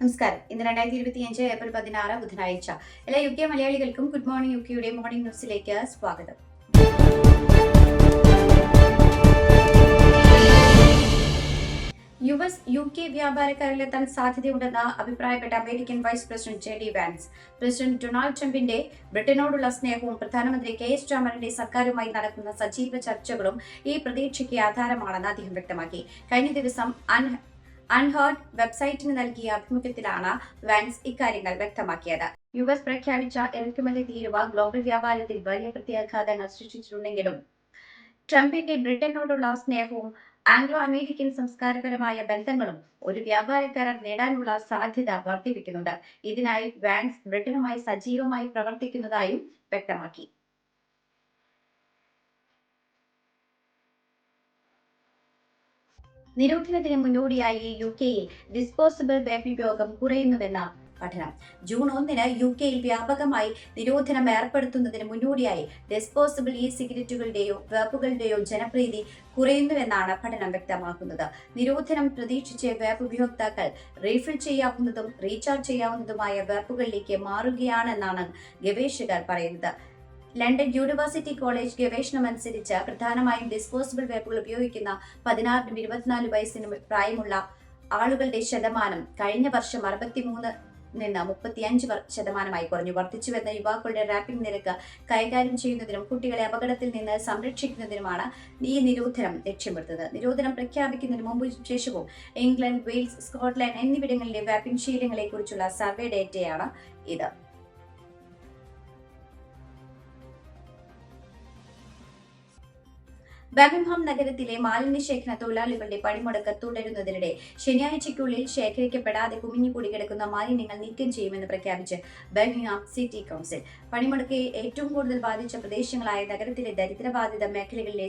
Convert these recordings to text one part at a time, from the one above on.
നമസ്കാരം. ഇന്ന് രണ്ടായിരത്തി ഇരുപത്തി അഞ്ച് ഏപ്രിൽ പതിനാറ് ബുധനാഴ്ച. എല്ലാ യു കെ മലയാളികൾക്കും ഗുഡ് മോർണിംഗ് യു കെയുടെ മോർണിംഗ് ന്യൂസിലേക്ക് സ്വാഗതം. യു എസ് യു കെ വ്യാപാരക്കാരിലെത്താൻ സാധ്യതയുണ്ടെന്ന് അഭിപ്രായപ്പെട്ട American vice president J D Vance. President Donald ട്രംപിന്റെ ബ്രിട്ടനോടുള്ള സ്നേഹവും പ്രധാനമന്ത്രി കെ എസ് രാമന്റെ സർക്കാരുമായി നടക്കുന്ന സജീവ ചർച്ചകളും ഈ പ്രതീക്ഷയ്ക്ക് ആധാരമാണെന്ന് അദ്ദേഹം വ്യക്തമാക്കി. കഴിഞ്ഞ ദിവസം അൺ അൺഹേർഡ് വെബ്സൈറ്റിന് നൽകിയ അഭിമുഖത്തിലാണ് വാൻസ് ഇക്കാര്യങ്ങൾ വ്യക്തമാക്കിയത്. യു എസ് പ്രഖ്യാപിച്ച ഇറക്കുമതി തീരുവ ഗ്ലോബൽ വ്യാപാരത്തിൽ വലിയ പ്രത്യാഘാതങ്ങൾ സൃഷ്ടിച്ചിട്ടുണ്ടെങ്കിലും ട്രംപിന്റെ ബ്രിട്ടനോടുള്ള സ്നേഹവും ആംഗ്ലോ അമേരിക്കൻ സംസ്കാരപരമായ ബന്ധങ്ങളും ഒരു വ്യാപാര കരാർ നേടാനുള്ള സാധ്യത വർദ്ധിപ്പിക്കുന്നുണ്ട്. ഇതിനായി വാൻസ് ബ്രിട്ടനുമായി സജീവമായി പ്രവർത്തിക്കുന്നതായും വ്യക്തമാക്കി. നിരോധനത്തിന് മുന്നോടിയായി യു കെയിൽ ഡിസ്പോസിബിൾ ബേബി ഉപയോഗം കുറയുന്നുവെന്ന പഠനം. ജൂൺ ഒന്നിന് യു കെയിൽ വ്യാപകമായി നിരോധനം ഏർപ്പെടുത്തുന്നതിന് മുന്നോടിയായി ഡിസ്പോസിബിൾ ഇ സിഗരറ്റുകളുടെയോ വേപ്പുകളുടെയോ ജനപ്രീതി കുറയുന്നുവെന്നാണ് പഠനം വ്യക്തമാക്കുന്നത്. നിരോധനം പ്രതീക്ഷിച്ച് വേപ്പ് ഉപയോക്താക്കൾ റീഫിൽ ചെയ്യാവുന്നതും റീചാർജ് ചെയ്യാവുന്നതുമായ വേപ്പുകളിലേക്ക് മാറുകയാണെന്നാണ് ഗവേഷകർ പറയുന്നത്. ലണ്ടൻ യൂണിവേഴ്സിറ്റി കോളേജ് ഗവേഷണം അനുസരിച്ച് പ്രധാനമായും ഡിസ്പോസിബിൾ വേപ്പുകൾ ഉപയോഗിക്കുന്ന പതിനാറിനും ഇരുപത്തിനാല് വയസ്സിനും പ്രായമുള്ള ആളുകളുടെ ശതമാനം കഴിഞ്ഞ വർഷം അറുപത്തിമൂന്ന് നിന്ന് മുപ്പത്തിയഞ്ച് ശതമാനമായി കുറഞ്ഞു. വർദ്ധിച്ചുവെന്ന യുവാക്കളുടെ റാപ്പിംഗ് നിരക്ക് കൈകാര്യം ചെയ്യുന്നതിനും കുട്ടികളെ അപകടത്തിൽ നിന്ന് സംരക്ഷിക്കുന്നതിനുമാണ് ഈ നിരോധനം ലക്ഷ്യമിടുന്നത്. നിരോധനം പ്രഖ്യാപിക്കുന്നതിന് മുമ്പ് ശേഷവും ഇംഗ്ലണ്ട് വെയിൽസ് സ്കോട്ട്ലാൻഡ് എന്നിവിടങ്ങളിലെ വാപ്പിംഗ് ശീലങ്ങളെ കുറിച്ചുള്ള സർവേ ഡേറ്റയാണ് ഇത്. ബർമിംഹാം നഗരത്തിലെ മാലിന്യ ശേഖരണ തൊഴിലാളികളുടെ പണിമുടക്ക് തുടരുന്നതിനിടെ ശനിയാഴ്ചയ്ക്കുള്ളിൽ ശേഖരിക്കപ്പെടാതെ കുമിഞ്ഞുകൂടി കിടക്കുന്ന മാലിന്യങ്ങൾ നീക്കം ചെയ്യുമെന്ന് പ്രഖ്യാപിച്ച് ബർമിംഗ്ഹാം സിറ്റി കൗൺസിൽ. പണിമുടക്ക് ഏറ്റവും കൂടുതൽ ബാധിച്ച പ്രദേശങ്ങളായ നഗരത്തിലെ ദരിദ്രബാധിത മേഖലകളിലെ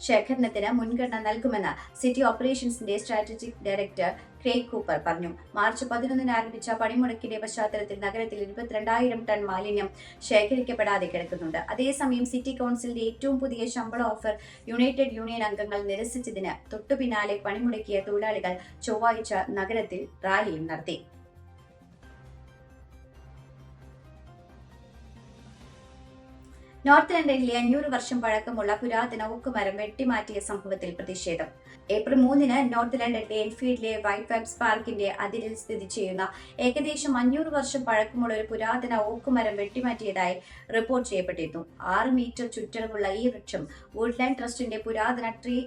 ശേഖരണത്തിന് മുൻഗണന നൽകുമെന്ന് സിറ്റി ഓപ്പറേഷൻസിന്റെ സ്ട്രാറ്റജിക് ഡയറക്ടർ ക്രേഗ് കൂപ്പർ പറഞ്ഞു. മാർച്ച് പതിനൊന്നിന് ആരംഭിച്ച പണിമുടക്കിന്റെ പശ്ചാത്തലത്തിൽ നഗരത്തിൽ ഇരുപത്തിരണ്ടായിരം ടൺ മാലിന്യം ശേഖരിക്കപ്പെടാതെ കിടക്കുന്നുണ്ട്. അതേസമയം സിറ്റി കൗൺസിലിന്റെ ഏറ്റവും പുതിയ ശമ്പള ഓഫർ യുണൈറ്റഡ് യൂണിയൻ അംഗങ്ങൾ നിരസിച്ചതിന് തൊട്ടുപിന്നാലെ പണിമുടക്കിയ തൊഴിലാളികൾ ചൊവ്വാഴ്ച നഗരത്തിൽ റാലിയും നടത്തി. നോർത്ത് ലണ്ടനിലെ അഞ്ഞൂറ് വർഷം പഴക്കമുള്ള പുരാതന ഉക്കുമരം വെട്ടിമാറ്റിയ സംഭവത്തിൽ പ്രതിഷേധം. ഏപ്രിൽ മൂന്നിന് നോർത്ത് ലണ്ടനിലെ എൻഫീൽഡിലെ വൈറ്റ് വെബ്സ് പാർക്കിന്റെ അതിരിൽ സ്ഥിതി ചെയ്യുന്ന ഏകദേശം അഞ്ഞൂറ് വർഷം പഴക്കമുള്ള ഒരു പുരാതന ഓക്കുമരം വെട്ടിമാറ്റിയതായി റിപ്പോർട്ട് ചെയ്യപ്പെട്ടിരുന്നു. ആറ് മീറ്റർ ചുറ്റളവുള്ള ഈ വൃക്ഷം വുഡ്ലാൻഡ് ട്രസ്റ്റിന്റെ പുരാതന ട്രീ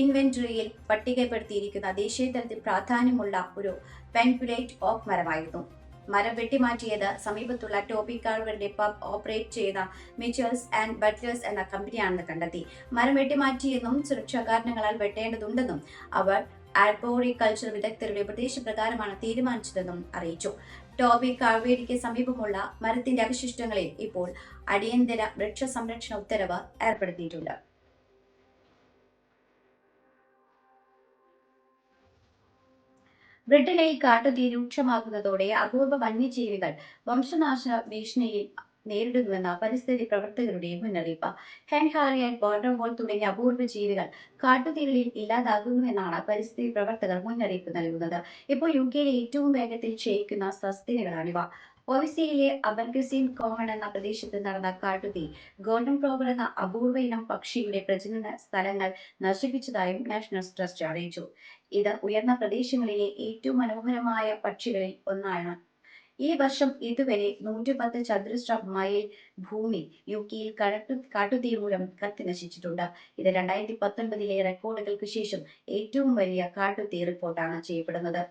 ഇൻവെന്ററിയിൽ പട്ടികപ്പെടുത്തിയിരിക്കുന്ന ദേശീയ തലത്തിൽ പ്രാധാന്യമുള്ള ഒരു പെൻപുലേറ്റ് ഓക്ക് മരമായിരുന്നു മരം വെട്ടിമാറ്റിയത് സമീപത്തുള്ള ടോപ്പി കാർവറിന്റെ പബ് ഓപ്പറേറ്റ് ചെയ്ത മിച്ചേഴ്സ് ആൻഡ് ബട്ട്ലേഴ്സ് എന്ന കമ്പനിയാണെന്ന് കണ്ടെത്തി. മരം വെട്ടിമാറ്റിയെന്നും സുരക്ഷാ കാരണങ്ങളാൽ വെട്ടേണ്ടതുണ്ടെന്നും അവർ കൾച്ചർ വിദഗ്ധരുടെ ഉപദേശപ്രകാരമാണ് തീരുമാനിച്ചതെന്നും അറിയിച്ചു. ടോബി കാവേരിക്ക് സമീപമുള്ള മരത്തിന്റെ അവശിഷ്ടങ്ങളിൽ ഇപ്പോൾ അടിയന്തര വൃക്ഷ സംരക്ഷണ ഉത്തരവ് ഏർപ്പെടുത്തിയിട്ടുണ്ട്. ബ്രിട്ടനിൽ കാട്ടുതീ രൂക്ഷമാകുന്നതോടെ അപൂർവ വന്യജീവികൾ വംശനാശ ഭീഷണിയിൽ നേരിടുന്നുവെന്ന പരിസ്ഥിതി പ്രവർത്തകരുടെ മുന്നറിയിപ്പ്. ഹെൻഹാറിയൻ ബോർഡർവോൾ തുടങ്ങിയ അപൂർവ ജീവികൾ കാട്ടുതീകളിൽ ഇല്ലാതാകുന്നുവെന്നാണ് പരിസ്ഥിതി പ്രവർത്തകർ മുന്നറിയിപ്പ് നൽകുന്നത്. ഇപ്പോൾ യു കെയിലെ ഏറ്റവും വേഗത്തിൽ ക്ഷയിക്കുന്ന സസ്തിനികളാണിവ. ഒവിസിയിലെ അബൻഗസീൻ കോമൺ എന്ന പ്രദേശത്ത് നടന്ന കാട്ടുതീ ഗോൾഡൻ പ്രോവർ എന്ന അപൂർവ ഇനം പക്ഷിയുടെ പ്രജനന സ്ഥലങ്ങൾ നശിപ്പിച്ചതായും നാഷണൽ ട്രസ്റ്റ് അറിയിച്ചു. ഇത് ഉയർന്ന പ്രദേശങ്ങളിലെ ഏറ്റവും മനോഹരമായ പക്ഷികളിൽ ഒന്നാണ്. ഈ വർഷം ഇതുവരെ നൂറ്റി പത്ത് ചതുരശ്ര മൈൽ ഭൂമി യു കെയിൽ കടട്ടു കാട്ടുതീ മൂലം കത്തി നശിച്ചിട്ടുണ്ട്. ഇത് രണ്ടായിരത്തി പത്തൊൻപതിലെ റെക്കോർഡുകൾക്ക് ശേഷം ഏറ്റവും വലിയ കാട്ടുതീ റിപ്പോർട്ടാണ് ചെയ്യപ്പെടുന്നത്.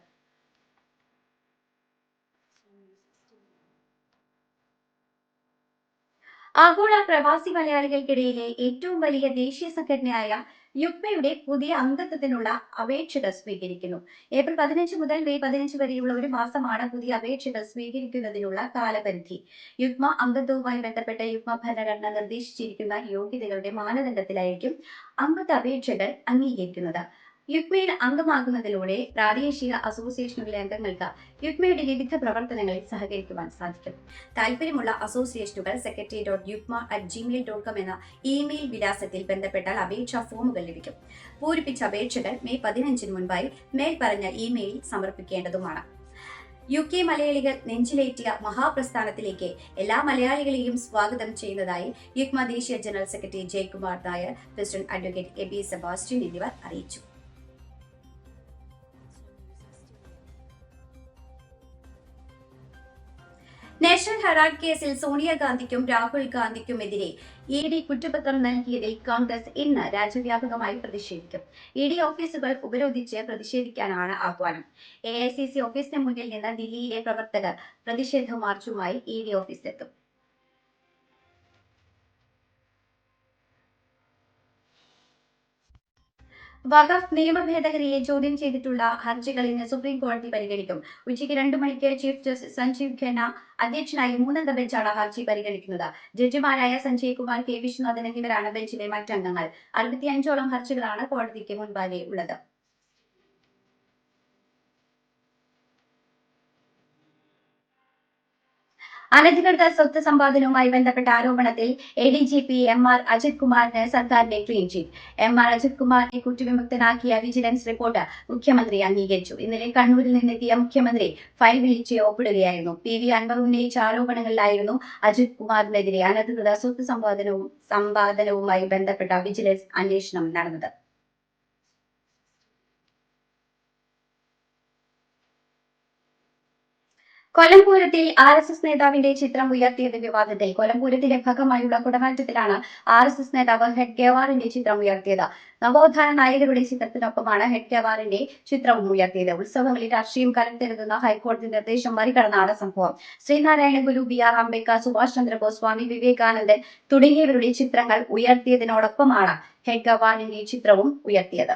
ആഗോള പ്രവാസി മലയാളികൾക്കിടയിലെ ഏറ്റവും വലിയ ദേശീയ സംഘടനയായ യുക്മയുടെ പുതിയ അംഗത്വത്തിനുള്ള അപേക്ഷകൾ സ്വീകരിക്കുന്നു. ഏപ്രിൽ പതിനഞ്ച് മുതൽ മെയ് പതിനഞ്ച് വരെയുള്ള ഒരു മാസമാണ് പുതിയ അപേക്ഷകൾ സ്വീകരിക്കുന്നതിനുള്ള കാലപരിധി. യുഗ്മ അംഗത്വവുമായി ബന്ധപ്പെട്ട യുഗ്മ ഭരണഘടന നിർദ്ദേശിച്ചിരിക്കുന്ന യോഗ്യതകളുടെ മാനദണ്ഡത്തിലായിരിക്കും അംഗത്വ അപേക്ഷകൾ അംഗീകരിക്കുന്നത്. യുക്മയിൽ അംഗമാകുന്നതിലൂടെ പ്രാദേശിക അസോസിയേഷനുകളിലെ അംഗങ്ങൾക്ക് യുക്മയുടെ വിവിധ പ്രവർത്തനങ്ങളിൽ സഹകരിക്കുവാൻ സാധിക്കും. താല്പര്യമുള്ള അസോസിയേഷനുകൾ secretary dot UUKMA at Gmail dot com എന്ന ഇമെയിൽ വിലാസത്തിൽ ബന്ധപ്പെട്ടാൽ അപേക്ഷാ ഫോമുകൾ ലഭിക്കും. പൂരിപ്പിച്ച അപേക്ഷകൾ മെയ് പതിനഞ്ചിന് മുൻപായി മേൽ പറഞ്ഞ ഇമെയിൽ സമർപ്പിക്കേണ്ടതുമാണ്. യു കെ മലയാളികൾ നെഞ്ചിലേറ്റിയ മഹാപ്രസ്ഥാനത്തിലേക്ക് എല്ലാ മലയാളികളെയും സ്വാഗതം ചെയ്യുന്നതായി യുക്മ ദേശീയ general secretary Jayakumar Nair president advocate A B Sebastian എന്നിവർ അറിയിച്ചു. നാഷണൽ ഹെറാൾഡ് കേസിൽ സോണിയാഗാന്ധിക്കും രാഹുൽ ഗാന്ധിക്കുമെതിരെ ഇ ഡി കുറ്റപത്രം നൽകിയതിൽ കോൺഗ്രസ് ഇന്ന് രാജ്യവ്യാപകമായി പ്രതിഷേധിക്കും. ഇ ഡി ഓഫീസുകൾ ഉപരോധിച്ച് പ്രതിഷേധിക്കാനാണ് ആഹ്വാനം. എ ഐ സി സി ഓഫീസിന് മുന്നിൽ നിന്ന് ദില്ലിയിലെ പ്രവർത്തകർ പ്രതിഷേധ മാർച്ചുമായി ഇ ഡി ഓഫീസിലെത്തും. വഖഫ് നിയമ ഭേദഗതിയെ ചോദ്യം ചെയ്തിട്ടുള്ള ഹർജികൾ ഇന്ന് സുപ്രീം കോടതി പരിഗണിക്കും. ഉച്ചയ്ക്ക് രണ്ടു മണിക്ക് ചീഫ് ജസ്റ്റിസ് സഞ്ജീവ് ഖന്ന അധ്യക്ഷനായി മൂന്നംഗ ബെഞ്ചാണ് ഹർജി പരിഗണിക്കുന്നത്. ജഡ്ജിമാരായ സഞ്ജയ് കുമാർ കെ വിശ്വനാഥൻ എന്നിവരാണ് ബെഞ്ചിലെ മറ്റംഗങ്ങൾ. അറുപത്തിയഞ്ചോളം ഹർജികളാണ് കോടതിക്ക് മുൻപാകെ ഉള്ളത്. അനധികൃത സ്വത്ത് സമ്പാദനവുമായി ബന്ധപ്പെട്ട ആരോപണത്തിൽ A D G P M R Ajith കുമാറിന് സർക്കാരിന്റെ clean chit. M R Ajith കുമാറിനെ കുറ്റവിമുക്തനാക്കിയ വിജിലൻസ് റിപ്പോർട്ട് മുഖ്യമന്ത്രി അംഗീകരിച്ചു. ഇന്നലെ കണ്ണൂരിൽ നിന്നെത്തിയ മുഖ്യമന്ത്രി ഫയൽ വിളിച്ച് ഒപ്പിടുകയായിരുന്നു. പി വി അൻവർ ഉന്നയിച്ച ആരോപണങ്ങളിലായിരുന്നു അജിത് കുമാറിനെതിരെ അനധികൃത സ്വത്ത് സമ്പാദനവും സമ്പാദനവുമായി ബന്ധപ്പെട്ട വിജിലൻസ് അന്വേഷണം നടന്നത്. കൊല്ലംപൂരത്തിൽ ആർ എസ് എസ് നേതാവിന്റെ ചിത്രം ഉയർത്തിയത് വിവാദത്തിൽ. കൊലംപൂരത്തിന്റെ ഭാഗമായുള്ള കുടമാറ്റത്തിലാണ് ആർ എസ് എസ് നേതാവ് ഹെഡ് ഗേവാറിന്റെ ചിത്രം ഉയർത്തിയത്. നവോത്ഥാന നായകരുടെ ചിത്രത്തിനൊപ്പമാണ് ഹെഡ് ഗേവാറിന്റെ ചിത്രവും ഉയർത്തിയത്. ഉത്സവങ്ങളിൽ രാഷ്ട്രീയം കലർത്തരുതെന്ന ഹൈക്കോടതി നിർദ്ദേശം മറികടന്നാണ് സംഭവം. ശ്രീനാരായണ ഗുരു ബി ആർ അംബേദ്കർ സുഭാഷ് ചന്ദ്രബോസ് സ്വാമി വിവേകാനന്ദൻ തുടങ്ങിയവരുടെ ചിത്രങ്ങൾ ഉയർത്തിയതിനോടൊപ്പമാണ് ഹെഡ് ഗവാറിന്റെ ചിത്രവും ഉയർത്തിയത്.